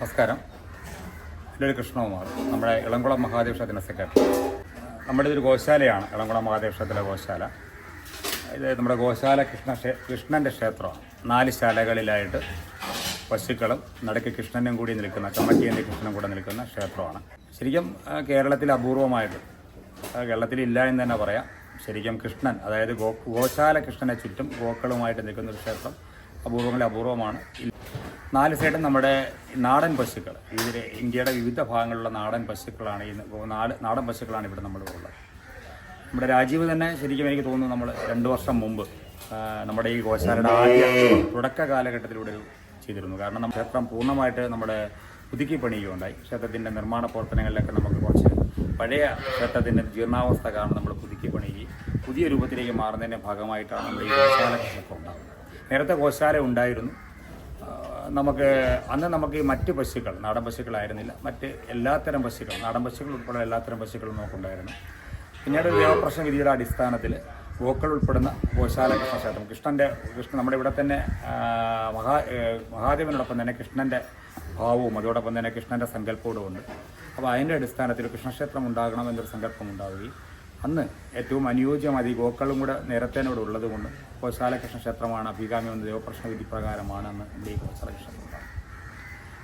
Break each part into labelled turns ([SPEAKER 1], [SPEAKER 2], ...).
[SPEAKER 1] നമസ്കാരം. എന്റെ കൃഷ്ണകുമാർ നമ്മുടെ ഇളംകുളം മഹാദേവ ക്ഷേത്രത്തിന്റെ സെക്രട്ടറി നമ്മുടെ ഇതൊരു ഗോശാലയാണ് ഇളംകുളം മഹാദേവ ക്ഷേത്രത്തിലെ ഗോശാല. ഇത് നമ്മുടെ ഗോശാല കൃഷ്ണ ക്ഷേ കൃഷ്ണന്റെ ക്ഷേത്രമാണ് നാല് ശാലകളിലായിട്ട് പശുക്കളും നടുക്ക് കൃഷ്ണനും കൂടി നിൽക്കുന്ന കമ്മറ്റിയന്റെ കൃഷ്ണനും കൂടെ നിൽക്കുന്ന ക്ഷേത്രമാണ്. ശരിക്കും കേരളത്തിൽ അപൂർവമായിട്ട് കേരളത്തിലില്ല എന്ന് തന്നെ പറയാം. ശരിക്കും കൃഷ്ണൻ അതായത് ഗോ ഗോശാല കൃഷ്ണനെ ചുറ്റും ഗോക്കളുമായിട്ട് നിൽക്കുന്ന ഒരു ക്ഷേത്രം അപൂർവങ്ങളിൽ അപൂർവമാണ് നാല് സൈഡും നമ്മുടെ നാടൻ പശുക്കൾ ഇതിൽ ഇന്ത്യയുടെ വിവിധ ഭാഗങ്ങളിലുള്ള നാടൻ പശുക്കളാണ് ഈ നാട് നാടൻ പശുക്കളാണ് ഇവിടെ നമ്മൾ ഉള്ളത്. നമ്മുടെ രാജീവ് തന്നെ ശരിക്കും എനിക്ക് തോന്നുന്നു നമ്മൾ രണ്ട് വർഷം മുമ്പ് നമ്മുടെ ഈ ഗോശാലയുടെ ആദ്യ തുടക്ക കാലഘട്ടത്തിലൂടെ ഒരു ചെയ്തിരുന്നു. കാരണം നമ്മുടെ ക്ഷേത്രം പൂർണമായിട്ട് നമ്മുടെ പുതുക്കി പണിയുകയുണ്ടായി. ക്ഷേത്രത്തിന്റെ നിർമ്മാണ പ്രവർത്തനങ്ങളിലൊക്കെ നമുക്ക് കുറച്ച് പഴയ ക്ഷേത്രത്തിന്റെ ജീർണാവസ്ഥ കാരണം നമ്മൾ പണിയുകയും പുതിയ രൂപത്തിലേക്ക് മാറുന്നതിന്റെ ഭാഗമായിട്ടാണ് നമ്മുടെ ഈ ഗോശാല ക്ഷേത്രം ഉണ്ടാകുന്നത്. നേരത്തെ ഗോശാല ഉണ്ടായിരുന്നു. നമുക്ക് അന്ന് നമുക്ക് മറ്റ് പശുക്കൾ നാടൻ പശുക്കളായിരുന്നില്ല. മറ്റ് എല്ലാത്തരം പശുക്കൾ നാടൻ പശുക്കൾ ഉൾപ്പെടെ എല്ലാത്തരം പശുക്കളും നമുക്കുണ്ടായിരുന്നു. പിന്നീട് ദേവപ്രശ്ന വിധിയുടെ അടിസ്ഥാനത്തിൽ ഗോക്കൾ ഉൾപ്പെടുന്ന ഗോശാല കൃഷ്ണക്ഷേത്രം കൃഷ്ണന്റെ കൃഷ്ണൻ നമ്മുടെ ഇവിടെ തന്നെ മഹാ മഹാദേവനോടൊപ്പം തന്നെ കൃഷ്ണന്റെ ഭാവവും അതോടൊപ്പം തന്നെ കൃഷ്ണന്റെ സങ്കല്പവും ഉണ്ട് അപ്പോൾ അതിന്റെ അടിസ്ഥാനത്തിൽ കൃഷ്ണക്ഷേത്രം ഉണ്ടാകണം എന്നൊരു സങ്കല്പം ഉണ്ടാവുകയും അന്ന് ഏറ്റവും അനുയോജ്യമായ ഈ ഗോക്കളും കൂടെ നേരത്തെ ഇവിടെ ഉള്ളത് കൊണ്ട് ഗോശാല കൃഷ്ണ ക്ഷേത്രമാണ് അഭികാമി എന്ന ദേവപ്രശ്ന വിധി പ്രകാരമാണെന്ന് നമ്മുടെ ഈ ഗോശാല ക്ഷേത്രം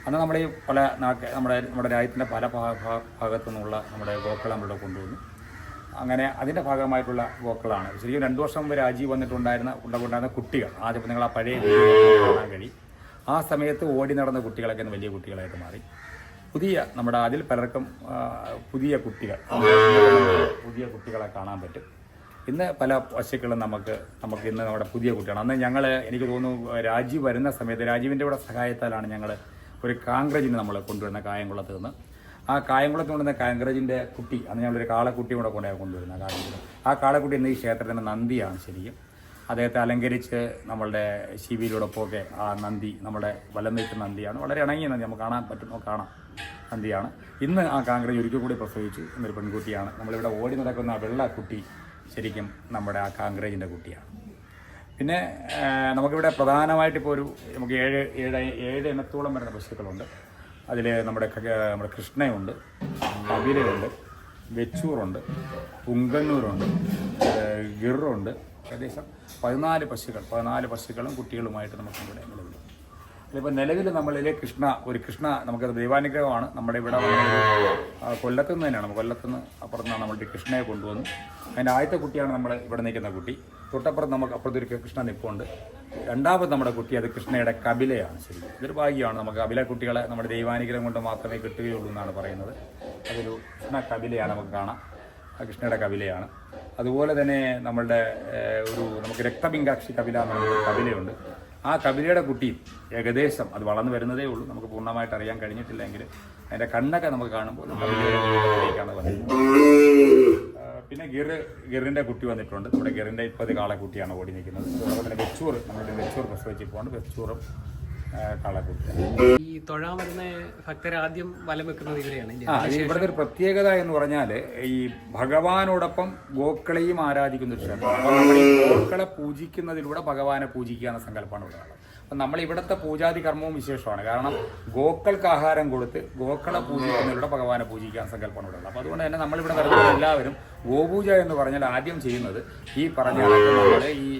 [SPEAKER 1] അന്ന് നമ്മുടെ ഈ പല നാട്ട് നമ്മുടെ നമ്മുടെ രാജ്യത്തിന്റെ പല ഭാഗത്തു നിന്നുള്ള നമ്മുടെ ഗോക്കൾ നമ്മളിവിടെ കൊണ്ടുവന്നു. അങ്ങനെ അതിന്റെ ഭാഗമായിട്ടുള്ള ഗോക്കളാണ്. ശരിക്കും രണ്ടു വർഷം മുമ്പ് രാജീവ് വന്നിട്ടുണ്ടായിരുന്ന ഉണ്ടായിരുന്ന കുട്ടികൾ ആദ്യം നിങ്ങൾ ആ പഴയ കാണാൻ കഴിയും. ആ സമയത്ത് ഓടി നടന്ന കുട്ടികളൊക്കെ വലിയ കുട്ടികളായിട്ട് മാറി. പുതിയ നമ്മുടെ അതിൽ പലർക്കും പുതിയ കുട്ടികൾ. പുതിയ കുട്ടികളെ കാണാൻ പറ്റും. ഇന്ന് പല പശുക്കളും നമുക്ക് നമുക്ക് ഇന്ന് നമ്മുടെ പുതിയ കുട്ടികളാണ്. അന്ന് ഞങ്ങൾ എനിക്ക് തോന്നുന്നു രാജീവ് വരുന്ന സമയത്ത് രാജീവിന്റെ കൂടെ സഹായത്താലാണ് ഞങ്ങൾ ഒരു കാങ്ക്രജിനെ നമ്മൾ കൊണ്ടുവരുന്ന കായംകുളത്ത് നിന്ന്. ആ കായംകുളത്ത് കൊണ്ടുവന്ന കാങ്ക്രജിന്റെ കുട്ടി അന്ന് ഞങ്ങളൊരു കാളക്കുട്ടി കൂടെ കൊണ്ടുപോയി കൊണ്ടുവരുന്ന കായംകുളം ആ കാളക്കുട്ടി ഇന്ന് ഈ ക്ഷേത്രത്തിന്റെ നന്ദിയാണ് ശരിക്കും. അദ്ദേഹത്തെ അലങ്കരിച്ച് നമ്മളുടെ ശിവിയിലോടൊപ്പമൊക്കെ ആ നന്ദി നമ്മുടെ വലം നിൽക്കുന്ന നന്ദിയാണ്. വളരെ ഇണങ്ങിയ നന്ദി. നമുക്ക് കാണാൻ പറ്റുന്നു കാണാം. നന്ദിയാണ്. ഇന്ന് ആ കാങ്ക്രജ് ഒരിക്കൽ കൂടി പ്രസവിച്ചു എന്നൊരു പെൺകുട്ടിയാണ്. നമ്മളിവിടെ ഓടി നടക്കുന്ന ആ വെള്ള കുട്ടി ശരിക്കും നമ്മുടെ ആ കാങ്ക്രേജിന്റെ കുട്ടിയാണ്. പിന്നെ നമുക്കിവിടെ പ്രധാനമായിട്ട് ഇപ്പോൾ ഒരു നമുക്ക് ഏഴ് ഏഴ് ഏഴ് എണ്ണത്തോളം വരുന്ന പശുക്കളുണ്ട്. അതിൽ നമ്മുടെ നമ്മുടെ കൃഷ്ണയുണ്ട് കവിരയുണ്ട് വെച്ചൂറുണ്ട് പുങ്കന്നൂരുണ്ട് ഗിറുണ്ട് ഏകദേശം പതിനാല് പശുക്കൾ പതിനാല് പശുക്കളും കുട്ടികളുമായിട്ട് നമുക്ക് ഇവിടെ നിലവിൽ ഇപ്പോൾ നിലവിൽ നമ്മളിലെ കൃഷ്ണ ഒരു കൃഷ്ണ നമുക്കത് ദൈവാനുഗ്രഹമാണ്. നമ്മുടെ ഇവിടെ കൊല്ലത്തുനിന്ന് തന്നെയാണ് കൊല്ലത്തുനിന്ന് അപ്പുറത്താണ് നമ്മളുടെ കൃഷ്ണയെ കൊണ്ടുവന്നു. അതിന്റെ ആദ്യത്തെ കുട്ടിയാണ് നമ്മൾ ഇവിടെ നിൽക്കുന്ന കുട്ടി. തൊട്ടപ്പുറത്ത് നമുക്ക് അപ്പുറത്തൊരു കൃഷ്ണ നിൽപ്പുണ്ട് രണ്ടാമത് നമ്മുടെ കുട്ടി അത് കൃഷ്ണയുടെ കപിലയാണ്. ശരി ഇതൊരു ഭാഗ്യമാണ്. നമുക്ക് കപില കുട്ടികളെ നമ്മുടെ ദൈവാനുഗ്രഹം കൊണ്ട് മാത്രമേ കിട്ടുകയുള്ളൂ എന്നാണ് പറയുന്നത്. അതൊരു കൃഷ്ണ കപിലയാണ് നമുക്ക് കാണാം. കൃഷ്ണയുടെ കവിലയാണ് അതുപോലെ തന്നെ നമ്മളുടെ ഒരു നമുക്ക് രക്തപിങ്കാക്ഷി കവില എന്ന് പറഞ്ഞൊരു കവിലയുണ്ട് ആ കവിലയുടെ കുട്ടിയും ഏകദേശം അത് വളർന്നു വരുന്നതേ ഉള്ളൂ. നമുക്ക് പൂർണമായിട്ട് അറിയാൻ കഴിഞ്ഞിട്ടില്ലെങ്കിൽ അതിന്റെ കണ്ണൊക്കെ നമുക്ക് കാണുമ്പോൾ പിന്നെ ഗിർ ഗിറിന്റെ കുട്ടി വന്നിട്ടുണ്ട്. നമ്മുടെ ഗിറിന്റെ ഇപ്പത് കാളെ കുട്ടിയാണ് ഓടി നിൽക്കുന്നത്. അതുപോലെ തന്നെ വെച്ചൂർ നമ്മുടെ വെച്ചൂർ പ്രസവിച്ചിപ്പോണ്ട് വെച്ചൂറും ഏഹ്, കാളക്കുട്ടിയാണ്
[SPEAKER 2] ഈ തൊഴാൻ വരുന്ന ഭക്തർ ആദ്യം വലം വെക്കുന്നത് ഇവരെയാണ്
[SPEAKER 1] ആ ഇവിടുത്തെ ഒരു പ്രത്യേകത എന്ന് പറഞ്ഞാൽ ഈ ഭഗവാനോടൊപ്പം ഗോക്കളെയും ആരാധിക്കുന്ന ഒരു ക്ഷേത്രം ഗോക്കളെ പൂജിക്കുന്നതിലൂടെ ഭഗവാനെ പൂജിക്കുക എന്ന സങ്കല്പമാണ് ഇവിടെ ഉള്ളത്. അപ്പം നമ്മൾ ഇവിടുത്തെ പൂജാതി കർമ്മവും വിശേഷമാണ്. കാരണം ഗോക്കൾക്ക് ആഹാരം കൊടുത്ത് ഗോക്കളെ പൂജിക്കുന്നതിലൂടെ ഭഗവാനെ പൂജിക്കാൻ സങ്കല്പമാണ് ഇവിടെ ഉള്ളത്. അപ്പോൾ അതുകൊണ്ട് തന്നെ നമ്മളിവിടെ വരുന്ന എല്ലാവരും ഗോപൂജ എന്ന് പറഞ്ഞാൽ ആദ്യം ചെയ്യുന്നത് ഈ പറഞ്ഞ ഈ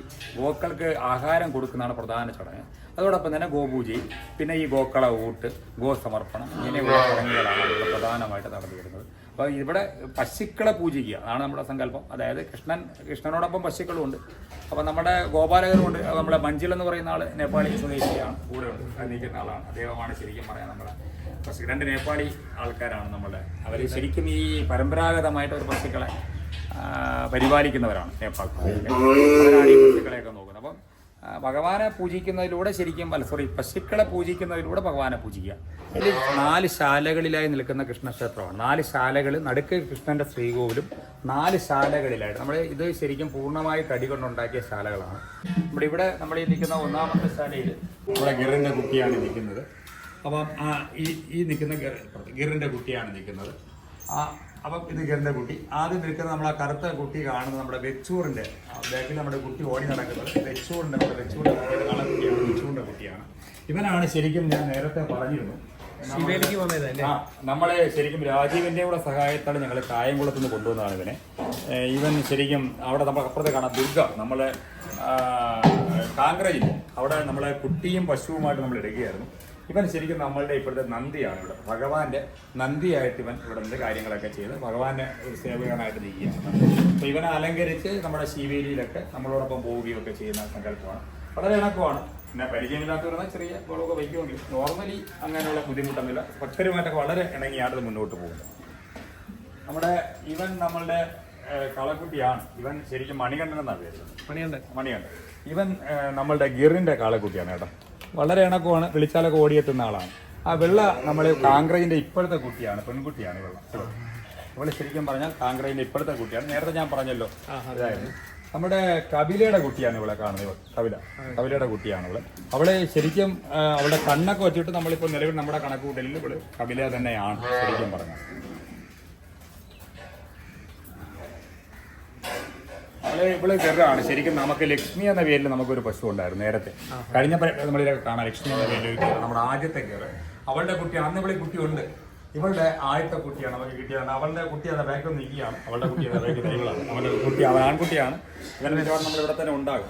[SPEAKER 1] ഗോക്കൾക്ക് ആഹാരം കൊടുക്കുന്നതാണ് പ്രധാന ചടങ്ങ്. അതോടൊപ്പം തന്നെ ഗോപൂജയും പിന്നെ ഈ ഗോക്കള ഊട്ട് ഗോസമർപ്പണം ഇങ്ങനെയുള്ള ചടങ്ങുകളാണ് ഇവിടെ പ്രധാനമായിട്ട് നടന്നു വരുന്നത് അപ്പോൾ ഇവിടെ പശുക്കളെ പൂജിക്കുക അതാണ് നമ്മുടെ സങ്കല്പം. അതായത് കൃഷ്ണൻ കൃഷ്ണനോടൊപ്പം പശുക്കളും ഉണ്ട് അപ്പോൾ നമ്മുടെ ഗോപാലകരുമുണ്ട്. നമ്മുടെ മഞ്ചിൽ എന്ന് പറയുന്ന ആൾ നേപ്പാളി സ്വദേശിയാണ്. കൂടെ ഉണ്ട്. അത് ആളാണ്. അദ്ദേഹമാണ് ശരിക്കും പറയാൻ നമ്മുടെ രണ്ട് നേപ്പാളി ആൾക്കാരാണ് നമ്മുടെ അവർ ശരിക്കും ഈ പരമ്പരാഗതമായിട്ട് ഒരു പശുക്കളെ പരിപാലിക്കുന്നവരാണ് നേപ്പാൾ പശുക്കളെയൊക്കെ നോക്കുന്നത്. ഭഗവാനെ പൂജിക്കുന്നതിലൂടെ ശരിക്കും അല്ല സോറി പശുക്കളെ പൂജിക്കുന്നതിലൂടെ ഭഗവാനെ പൂജിക്കുക. ഇതിൽ നാല് ശാലകളിലായി നിൽക്കുന്ന കൃഷ്ണക്ഷേത്രമാണ്. നാല് ശാലകൾ നടുക്ക് കൃഷ്ണന്റെ ശ്രീകോവിലും നാല് ശാലകളിലായിട്ട്. നമ്മൾ ഇത് ശരിക്കും പൂർണമായി തടി കൊണ്ടുണ്ടാക്കിയ ശാലകളാണ്. നമ്മുടെ ഇവിടെ നമ്മൾ ഈ നിൽക്കുന്ന ഒന്നാമത്തെ ശാലയിൽ നമ്മുടെ ഗിറിന്റെ കുട്ടിയാണ് നിൽക്കുന്നത്. അപ്പം ഈ ഈ നിൽക്കുന്ന ഗിറിന്റെ കുട്ടിയാണ് നിൽക്കുന്നത്. ആ അപ്പം ഇത് ഗിറിന്റെ കുട്ടി. ആദ്യം നിൽക്കുന്ന നമ്മൾ ആ കറുത്ത കുട്ടി കാണുന്നത് നമ്മുടെ വെച്ചൂറിന്റെ ബാക്കിൽ നമ്മുടെ കുട്ടി ഓടി നടക്കുന്നത്. വെച്ചൂറിന്റെ നമ്മുടെ വെച്ചൂറിന്റെ കുട്ടിയാണ് കുട്ടിയാണ്. ഇവനാണ് ശരിക്കും ഞാൻ നേരത്തെ പറഞ്ഞിരുന്നു. നമ്മളെ ശരിക്കും രാജീവിന്റെ കൂടെ സഹായത്താണ് ഞങ്ങൾ കായംകുളത്ത് നിന്ന് കൊണ്ടുവന്നതാണ് ഇവനെ. ഇവൻ ശരിക്കും അവിടെ നമ്മൾ അപ്പുറത്തെ കാണാം ദുർഗ നമ്മളെ കാങ്കരജില്ല അവിടെ നമ്മളെ കുട്ടിയും പശുവുമായിട്ട് നമ്മൾ എടുക്കുകയായിരുന്നു. ഇവൻ ശരിക്കും നമ്മളുടെ ഇപ്പോഴത്തെ നന്ദിയാണ് ഇവിടെ. ഭഗവാന്റെ നന്ദിയായിട്ട് ഇവൻ ഇവിടെ നിന്ന് കാര്യങ്ങളൊക്കെ ചെയ്ത് ഭഗവാന്റെ ഒരു സേവകനായിട്ട് നീക്കുകയാണ് അപ്പോൾ ഇവനെ അലങ്കരിച്ച് നമ്മുടെ ശിവേലിയിലൊക്കെ നമ്മളോടൊപ്പം പോവുകയും ഒക്കെ ചെയ്യുന്ന സങ്കല്പമാണ്. വളരെ ഇണക്കമാണ് പിന്നെ പരിചയമില്ലാത്തവരെന്നാൽ ചെറിയ ഗുണമൊക്കെ വയ്ക്കുമെങ്കിൽ നോർമലി അങ്ങനെയുള്ള ബുദ്ധിമുട്ടൊന്നുമില്ല. ഭക്തരുമായിട്ടൊക്കെ വളരെ ഇണങ്ങിയാണ് ഇത് മുന്നോട്ട് പോകുന്നത്. നമ്മുടെ ഇവൻ നമ്മളുടെ കളക്കുട്ടിയാണ്. ഇവൻ ശരിക്കും മണികണ്ഠൻ എന്നാണ് പേര്?
[SPEAKER 2] മണികണ്ഠൻ.
[SPEAKER 1] മണികണ്ഠൻ. ഇവൻ നമ്മളുടെ ഗിറിന്റെ കാളക്കുട്ടിയാണ് കേട്ടോ. വളരെ ഇണക്കമാണ്. വിളിച്ചാലൊക്കെ ഓടിയെത്തുന്ന ആളാണ്. ആ വെള്ള നമ്മൾ കാങ്ക്രജിന്റെ ഇപ്പോഴത്തെ കുട്ടിയാണ് പെൺകുട്ടിയാണ് വെള്ള. ഇവൾ ശരിക്കും പറഞ്ഞാൽ കാങ്ക്രജിന്റെ ഇപ്പോഴത്തെ കുട്ടിയാണ്. നേരത്തെ ഞാൻ പറഞ്ഞല്ലോ. നമ്മുടെ കപിലയുടെ കുട്ടിയാണ് ഇവിടെ കാണുന്നത് ഇവൾ കപില. കപിലയുടെ കുട്ടിയാണ് ഇവൾ. അവളെ ശരിക്കും അവളുടെ കണ്ണൊക്കെ വെച്ചിട്ട് നമ്മളിപ്പോൾ നിലവിൽ നമ്മുടെ കണക്കുകൂട്ടലിൽ ഇവൾ കപില തന്നെയാണ് ശരിക്കും പറഞ്ഞത് അവൾ ഇവൾ ചെറുതാണ്. ശരിക്കും നമുക്ക് ലക്ഷ്മി എന്ന പേരിൽ നമുക്കൊരു പശു ഉണ്ടായിരുന്നു നേരത്തെ കഴിഞ്ഞ നമ്മളിതൊക്കെ കാണാം. ലക്ഷ്മി എന്ന പേരിൽ നമ്മുടെ ആദ്യത്തെ കയറ്. അവളുടെ കുട്ടി അന്ന് ഇവിടെ കുട്ടി ഉണ്ട് ഇവളുടെ ആദ്യത്തെ കുട്ടിയാണ് നമുക്ക് കിട്ടിയത് അവളുടെ കുട്ടി അത് ബാക്കിൽ നിൽക്കുകയാണ് അവളുടെ കുട്ടി അത് ബാക്കിൽ ഇവളാണ് അവളുടെ കുട്ടി അവൻ ആൺകുട്ടിയാണ്. ഇവൻ മിക്കവാറും നമ്മൾ ഇവിടെ തന്നെ ഉണ്ടാകും.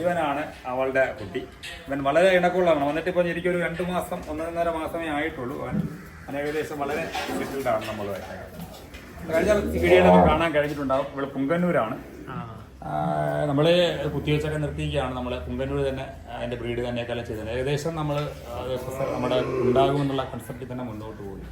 [SPEAKER 1] ഇവനാണ് അവളുടെ കുട്ടി. ഇവൻ വളരെ ഇണക്കുള്ളതാണ് വന്നിട്ട് ഇപ്പം എനിക്കൊരു രണ്ട് മാസം ഒന്നൊന്നര മാസമേ ആയിട്ടുള്ളൂ അവൻ. അവൻ ഏകദേശം വളരെ സെറ്റിൽഡാണ് നമ്മൾ കഴിഞ്ഞ വീഡിയോയിൽ നമുക്ക് കാണാൻ കഴിഞ്ഞിട്ടുണ്ടാവും. ഇവിടെ പുങ്കന്നൂരാണ്.
[SPEAKER 2] ആ.
[SPEAKER 1] നമ്മൾ കുത്തിവെച്ചൊക്കെ നിർത്തിയിരിക്കുകയാണ് നമ്മൾ പുങ്കന്നൂര് തന്നെ അതിന്റെ ബ്രീഡ് തന്നെയൊക്കെ ചെയ്തത്. ഏകദേശം നമ്മൾ നമ്മുടെ ഉണ്ടാകുമെന്നുള്ള കൺസെപ്റ്റിൽ തന്നെ മുന്നോട്ട് പോയി.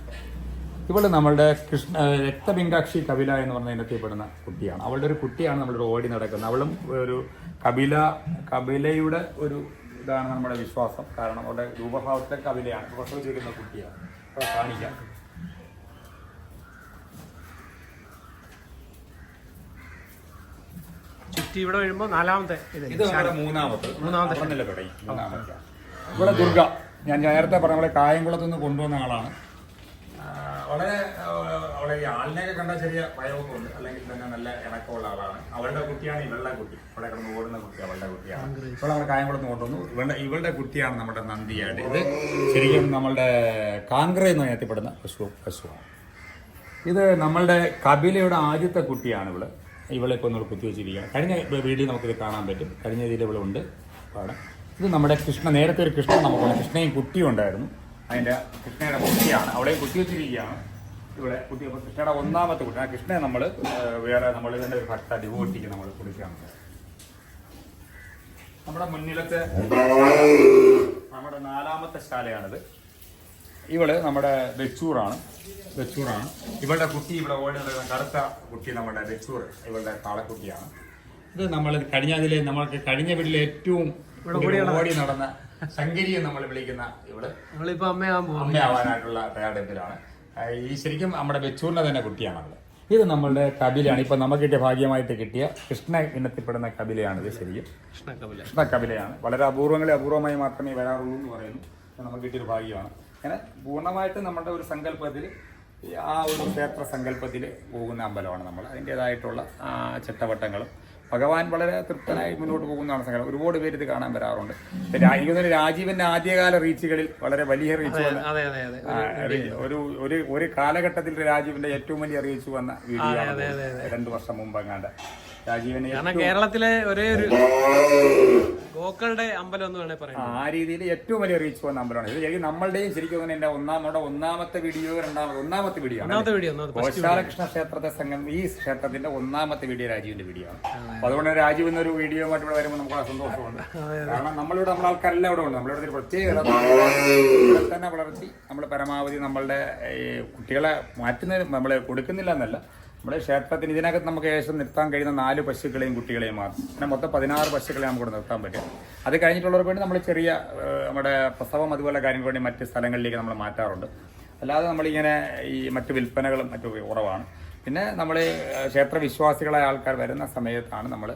[SPEAKER 1] ഇവിടെ നമ്മളുടെ കൃഷ്ണ രക്തബിംഗാക്ഷി കപില എന്ന് പറഞ്ഞ ഇനത്തിൽപ്പെടുന്ന കുട്ടിയാണ്. അവളുടെ ഒരു കുട്ടിയാണ് നമ്മളുടെ ഓടി നടക്കുന്നത്. അവളും ഒരു കപില കപിലയുടെ ഒരു ഇതാണ് നമ്മുടെ വിശ്വാസം. കാരണം അവളുടെ രൂപഭാവത്തിലെ കപിലയാണ്. പ്രസവിച്ചിരിക്കുന്ന കുട്ടിയാണ്. കാണിക്കാം.
[SPEAKER 2] ചുറ്റി ഇവിടെ വരുമ്പോ നാലാമത്തെ ഇത്
[SPEAKER 1] മൂന്നാമത്തെ.
[SPEAKER 2] മൂന്നാമത്തെ.
[SPEAKER 1] അവിടെ തുടങ്ങി മൂന്നാമത്തെ. ഇവിടെ ദുർഗ. ഞാൻ നേരത്തെ പറഞ്ഞ പോലെ കായംകുളത്ത് നിന്ന് കൊണ്ടുവന്ന ആളാണ്. വളരെ അവളെ ഈ ആളിനെയൊക്കെ കണ്ട ചെറിയ ഭയമൊക്കെ ഉണ്ട് അല്ലെങ്കിൽ തന്നെ നല്ല ഇണക്കമുള്ള ആളാണ്. അവളുടെ കുട്ടിയാണ് ഇവളുടെ കുട്ടി. ഇവിടെ കിടന്ന് ഓടുന്ന കുട്ടി അവളുടെ കുട്ടിയാണ്. ഇപ്പോൾ നമ്മൾ കായംകുളത്ത് കൊണ്ടുവന്നു. ഇവളുടെ ഇവളുടെ കുട്ടിയാണ് നമ്മുടെ നന്ദിയായിട്ട് ഇത് ശരിക്കും നമ്മളുടെ കാങ്കര എന്ന് അറിയപ്പെടുന്ന പശു പശുവാണ്. ഇത് നമ്മളുടെ കപിലയുടെ ആദ്യത്തെ കുട്ടിയാണ് ഇവൾ. ഇവളെ നമ്മൾ കുത്തിവെച്ചിരിക്കുകയാണ്. കഴിഞ്ഞ വീഡിയോ നമുക്കിത് കാണാൻ പറ്റും. കഴിഞ്ഞ രീതിയിൽ ഇവിടെ ഉണ്ട് പാടം. ഇത് നമ്മുടെ കൃഷ്ണ നേരത്തെ ഒരു കൃഷ്ണ നമുക്കുണ്ട് കൃഷ്ണയും കുട്ടിയും ഉണ്ടായിരുന്നു. അതിന്റെ കൃഷ്ണയുടെ കുട്ടിയാണ്. അവളെ കുത്തിവെച്ചിരിക്കുകയാണ്. ഇവിടെ കുട്ടി അപ്പോൾ കൃഷ്ണയുടെ ഒന്നാമത്തെ കുട്ടി. ആ കൃഷ്ണയെ നമ്മൾ വേറെ നമ്മൾ ഇതിന്റെ ഒരു ഭക്ത ഡിവോട്ടിക്ക് നമ്മൾ കുടിക്കാം നമ്മുടെ മുന്നിലത്തെ നമ്മുടെ നാലാമത്തെ ശാലയാണിത്. ഇവൾ നമ്മുടെ വെച്ചൂറാണ് വെച്ചൂറാണ് ഇവളുടെ കുട്ടി ഇവിടെ ഓടി നടക്കുന്ന കറുത്ത കുട്ടി നമ്മുടെ വെച്ചൂർ ഇവളുടെ താളക്കുട്ടിയാണ് ഇത് നമ്മൾ കഴിഞ്ഞ അതിലെ നമ്മൾക്ക് കഴിഞ്ഞ വീട്ടിലെ ഏറ്റവും ഓടി നടന്ന ശങ്കരിയെ നമ്മൾ വിളിക്കുന്ന ഇവൾ.
[SPEAKER 2] നമ്മളിപ്പോ
[SPEAKER 1] അമ്മയാവാനായിട്ടുള്ള തയ്യാറെടുപ്പിലാണ്. ഈ ശരിക്കും നമ്മുടെ വെച്ചൂറിന്റെ തന്നെ കുട്ടിയാണ് അവൾ ഇത് നമ്മളുടെ കപിലയാണ്. ഇപ്പൊ നമുക്ക് കിട്ടിയ ഭാഗ്യമായിട്ട് കിട്ടിയ കൃഷ്ണ ഇനത്തിൽപ്പെടുന്ന കബിലയാണ് ഇത് ശരിക്കും. കൃഷ്ണ കപിലയാണ്. വളരെ അപൂർവങ്ങളെ അപൂർവമായി മാത്രമേ വരാറുള്ളൂ എന്ന് പറയുന്നു. നമുക്ക് കിട്ടിയൊരു ഭാഗ്യമാണ്. അങ്ങനെ പൂർണമായിട്ട് നമ്മുടെ ഒരു സങ്കല്പത്തിൽ ആ ഒരു ക്ഷേത്ര സങ്കല്പത്തിൽ പോകുന്ന അമ്പലമാണ് നമ്മൾ. അതിന്റെതായിട്ടുള്ള ചട്ടവട്ടങ്ങളും. ഭഗവാൻ വളരെ തൃപ്തനായി മുന്നോട്ട് പോകുന്നതാണ് സങ്കല്പം. ഒരുപാട് പേര് ഇത് കാണാൻ വരാറുണ്ട്. എനിക്ക് രാജീവിന്റെ ആദ്യകാല റീച്ചുകളിൽ വളരെ വലിയ റീച്ച് വന്ന ഒരു- ഒരു ഒരു കാലഘട്ടത്തിൽ രാജീവിന്റെ ഏറ്റവും വലിയ റീച്ച് വന്ന വീഡിയോ രണ്ടു വർഷം മുമ്പ് എങ്ങാണ്ട്. രാജീവിനെ
[SPEAKER 2] കാരണം കേരളത്തിലെ ഒരേ ഒരു ഗോക്കളുടെ അമ്പലം എന്ന് വേണേ പറയാം.
[SPEAKER 1] ആ രീതിയിൽ ഏറ്റവും വലിയ റീച്ച് പോകുന്ന അമ്പലമാണ്. ഇത് ശരിക്കും നമ്മളുടെയും ശരിക്കും അങ്ങനെ എന്റെ ഒന്നാം നമ്മുടെ ഒന്നാമത്തെ വീഡിയോ രണ്ടാമത്തെ ഒന്നാമത്തെ വീഡിയോ
[SPEAKER 2] ഒന്നാമത്തെ വീഡിയോ
[SPEAKER 1] ഗോശാലകൃഷ്ണ ക്ഷേത്രത്തെ സംഘം ഈ ക്ഷേത്രത്തിന്റെ ഒന്നാമത്തെ വീഡിയോ രാജീവിന്റെ വീഡിയോ ആണ്. അപ്പൊ അതുകൊണ്ട് രാജീവ് എന്നൊരു വീഡിയോ ആയിട്ട് ഇവിടെ വരുമ്പോൾ നമുക്ക് സന്തോഷമുണ്ട്. കാരണം നമ്മളിവിടെ നമ്മുടെ ആൾക്കാരെല്ലാം ഇവിടെ ഉണ്ട്. നമ്മളിവിടെ ഒരു പ്രത്യേകത തന്നെ വളർത്തി നമ്മൾ പരമാവധി നമ്മളുടെ കുട്ടികളെ മാറ്റുന്ന നമ്മളെ കൊടുക്കുന്നില്ല എന്നല്ല. നമ്മുടെ ക്ഷേത്രത്തിന് ഇതിനകത്ത് നമുക്ക് ഏകദേശം നിർത്താൻ കഴിയുന്ന നാല് പശുക്കളെയും കുട്ടികളെയും മാത്രം. പിന്നെ മൊത്തം പതിനാറ് പശുക്കളെ നമുക്ക് ഇവിടെ നിർത്താൻ പറ്റും. അത് കഴിഞ്ഞിട്ടുള്ളവർക്ക് വേണ്ടി നമ്മൾ ചെറിയ നമ്മുടെ പ്രസവം അതുപോലെ കാര്യങ്ങൾക്ക് വേണ്ടി മറ്റ് സ്ഥലങ്ങളിലേക്ക് നമ്മൾ മാറ്റാറുണ്ട്. അല്ലാതെ നമ്മളിങ്ങനെ ഈ മറ്റു വിൽപ്പനകളും മറ്റു കുറവാണ്. പിന്നെ നമ്മൾ ക്ഷേത്ര വിശ്വാസികളായ ആൾക്കാർ വരുന്ന സമയത്താണ് നമ്മൾ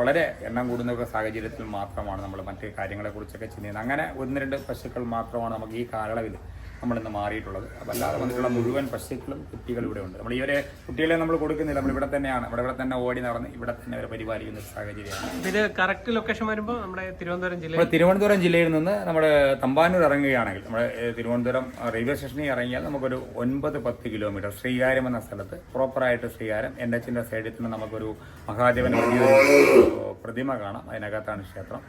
[SPEAKER 1] വളരെ എണ്ണം കൂടുന്ന സാഹചര്യത്തിൽ മാത്രമാണ് നമ്മൾ മറ്റ് കാര്യങ്ങളെക്കുറിച്ചൊക്കെ ചിന്തിക്കുന്നത്. അങ്ങനെ ഒന്ന് രണ്ട് പശുക്കൾ മാത്രമാണ് നമുക്ക് ഈ കാലയളവിൽ നമ്മളിന്ന് മാറിയിട്ടുള്ളത്. അപ്പോൾ അല്ലാതെ വന്നിട്ടുള്ള മുഴുവൻ പശുക്കളും കുട്ടികൾ ഇവിടെ ഉണ്ട്. നമ്മൾ ഈ ഒരു കുട്ടികളെ നമ്മൾ കൊടുക്കുന്നില്ല. നമ്മൾ ഇവിടെ തന്നെയാണ്. ഇവിടെ ഇവിടെ തന്നെ ഓടി നടന്ന് ഇവിടെ തന്നെ അവരെ പരിപാലിക്കുന്ന ഒരു സാഹചര്യമാണ്.
[SPEAKER 2] ഇത് കറക്റ്റ് ലൊക്കേഷൻ വരുമ്പോൾ നമ്മുടെ തിരുവനന്തപുരം
[SPEAKER 1] ജില്ല തിരുവനന്തപുരം ജില്ലയിൽ നിന്ന് നമ്മുടെ തമ്പാനൂർ ഇറങ്ങുകയാണെങ്കിൽ നമ്മുടെ തിരുവനന്തപുരം റെയിൽവേ സ്റ്റേഷനിൽ ഇറങ്ങിയാൽ നമുക്കൊരു ഒൻപത് പത്ത് കിലോമീറ്റർ ശ്രീകാര്യം എന്ന സ്ഥലത്ത് പ്രോപ്പറായിട്ട് ശ്രീകാരം എൻ എച്ചിന്റെ സൈഡിൽ തന്നെ നമുക്കൊരു മഹാദേവൻ വലിയൊരു പ്രതിമ കാണാം. അതിനകത്താണ് ക്ഷേത്രം.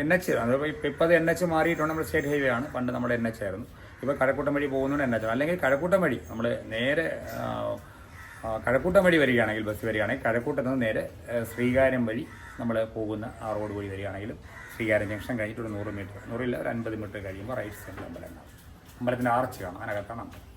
[SPEAKER 1] എൻ എച്ച് അതിപ്പോൾ ഇപ്പോൾ അത് എൻ എച്ച് മാറിയിട്ടുണ്ട് നമ്മുടെ സ്റ്റേറ്റ് ഹൈവേ ആണ്. പണ്ട് നമ്മുടെ എൻ എച്ച് ആയിരുന്നു. ഇപ്പോൾ കഴക്കൂട്ടം വഴി പോകുന്നുണ്ട് എൻ എച്ച് അല്ലെങ്കിൽ കഴക്കൂട്ടം വഴി നമ്മൾ നേരെ കഴക്കൂട്ടം വഴി വരികയാണെങ്കിൽ ബസ് വരികയാണെങ്കിൽ കഴക്കൂട്ടത്ത് നിന്ന് നേരെ ശ്രീകാര്യം വഴി നമ്മൾ പോകുന്ന ആ റോഡ് വഴി വരികയാണെങ്കിലും ശ്രീകാര്യം ജംഗ്ഷൻ കഴിഞ്ഞിട്ട് ഒരു നൂറ് മീറ്റർ. നൂറില്ല ഒരു അൻപത് മീറ്റർ കഴിയുമ്പോൾ റൈറ്റ് സൈഡിൽ അമ്പലം ഉണ്ടാവും അമ്പലത്തിന്റെ ആർച്ച് കാണാം. അതിനകത്താണ് അമ്പലം.